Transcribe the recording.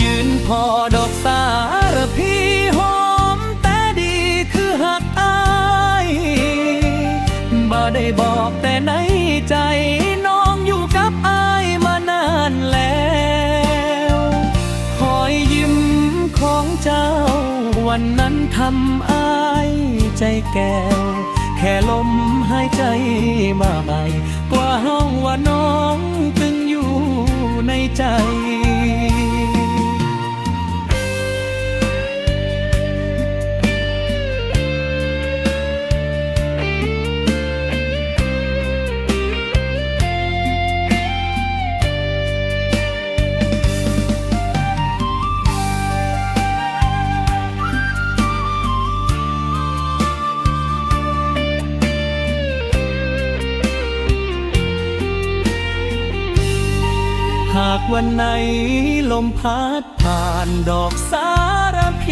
ยืนพอดอกสารพีหอมแต่ดีคือหักอายบ่ได้บอกแต่ในใจน้องอยู่กับอายมานานแล้วหอยยิ้มของเจ้า วันนั้นทำอายใจแก้ว แค่ลมหายใจมาใหม่กว่าห้องว่าน้อง หากวันไหนลมพัดผ่านดอกสารพี